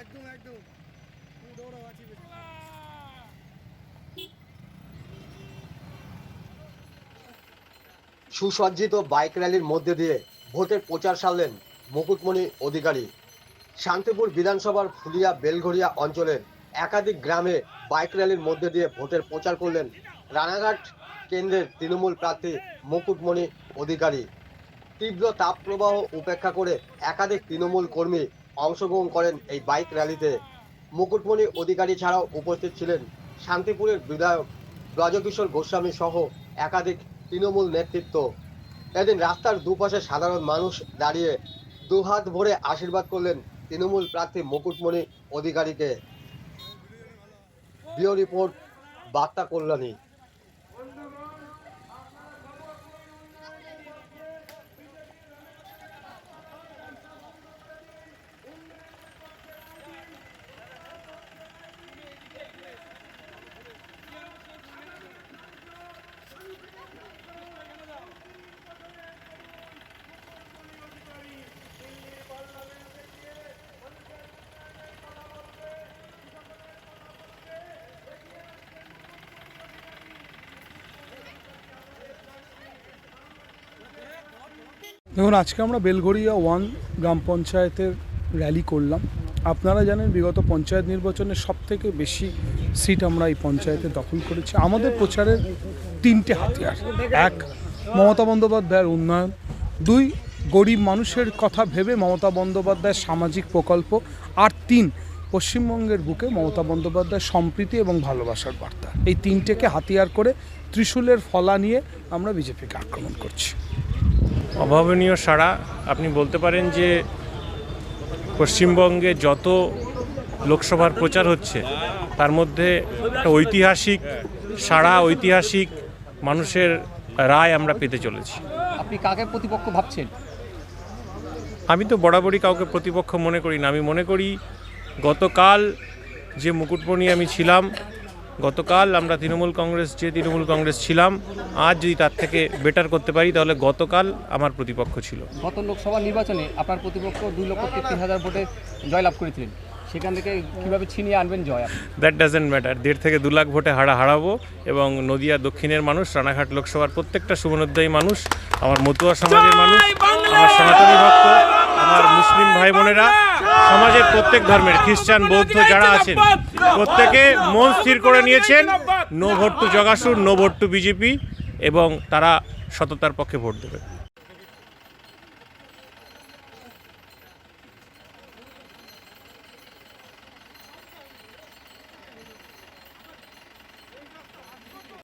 একদম একদম। তুমি দৌড়াও আছি সুসজ্জিত বাইক র্যালির মধ্যে দিয়ে ভোটের প্রচার সারলেন মুকুটমণি অধিকারী। শান্তিপুর বিধানসভার ফুলিয়া বেলঘরিয়া অঞ্চলের একাধিক গ্রামে বাইক র্যালির মধ্যে দিয়ে ভোটের প্রচার করলেন রানাঘাট কেন্দ্রের তৃণমূল প্রার্থী মুকুটমণি অধিকারী। তীব্র তাপপ্রবাহ উপেক্ষা করে একাধিক তৃণমূল কর্মী অংশগ্রহণ করেন এই বাইক র্যালিতে। মুকুটমণি অধিকারী ছাড়াও উপস্থিত ছিলেন শান্তিপুরের বিধায়ক ব্রজকিশোর গোস্বামী সহ একাধিক তৃণমূল নেতৃত্ব। এদিন রাস্তার দুপাশে সাধারণ মানুষ দাঁড়িয়ে দুহাত ভরে আশীর্বাদ করলেন তৃণমূল প্রার্থী মুকুটমণি অধিকারীকে। বিও রিপোর্ট, বার্তা কল্যাণী। দেখুন, আজকে আমরা বেলঘরিয়া ওয়ান গ্রাম পঞ্চায়েতের র্যালি করলাম। আপনারা জানেন বিগত পঞ্চায়েত নির্বাচনে সব থেকে বেশি সিট আমরা এই পঞ্চায়েতে দখল করেছি। আমাদের প্রচারের তিনটে হাতিয়ার। এক, মমতা বন্দ্যোপাধ্যায়ের উন্নয়ন। দুই, গরিব মানুষের কথা ভেবে মমতা বন্দ্যোপাধ্যায়ের সামাজিক প্রকল্প। আর তিন, পশ্চিমবঙ্গের বুকে মমতা বন্দ্যোপাধ্যায়ের সম্প্রীতি এবং ভালোবাসার বার্তা। এই তিনটেকে হাতিয়ার করে ত্রিশূলের ফলা নিয়ে আমরা বিজেপিকে আক্রমণ করছি। অভাবনীয় সাড়া। আপনি বলতে পারেন যে পশ্চিমবঙ্গে যত লোকসভার প্রচার হচ্ছে তার মধ্যে একটা ঐতিহাসিক সাড়া ঐতিহাসিক মানুষের রায় আমরা পেতে চলেছি। আপনি কাকে প্রতিপক্ষ ভাবছেন? আমি তো বরাবরই কাউকে প্রতিপক্ষ মনে করি না। আমি মনে করি গতকাল যে মুকুটমণি আমি ছিলাম গতকাল আমরা তৃণমূল কংগ্রেস যে তৃণমূল কংগ্রেস ছিলাম আজ যদি তার থেকে বেটার করতে পারি তাহলে গতকাল আমার প্রতিপক্ষ ছিল। গত লোকসভা নির্বাচনে আপনার প্রতিপক্ষ দুই লক্ষ তেত্রিশ হাজার ভোটে জয়লাভ করেছিলেন। সেখান থেকে কীভাবে ছিনিয়ে আনবেন জয় দ্যাট ডাজেন্ট ম্যাটার দেড় থেকে দু লাখ ভোটে হারা হারাবো এবং নদিয়া দক্ষিণের মানুষ রানাঘাট লোকসভার প্রত্যেকটা শুভনোদ্দায়ী মানুষ আমার মতুয়া সমাজের মানুষ আমার সনাতনী ভক্ত আমার মুসলিম ভাই বোনেরা সমাজের প্রত্যেক ধর্মের, খ্রিস্টান, বৌদ্ধ যারা আছেন, প্রত্যেকে মন স্থির করে নিয়েছেন, no vote to জগাসুর, no vote to BJP, এবং তারা সততার পক্ষে ভোট দেবে।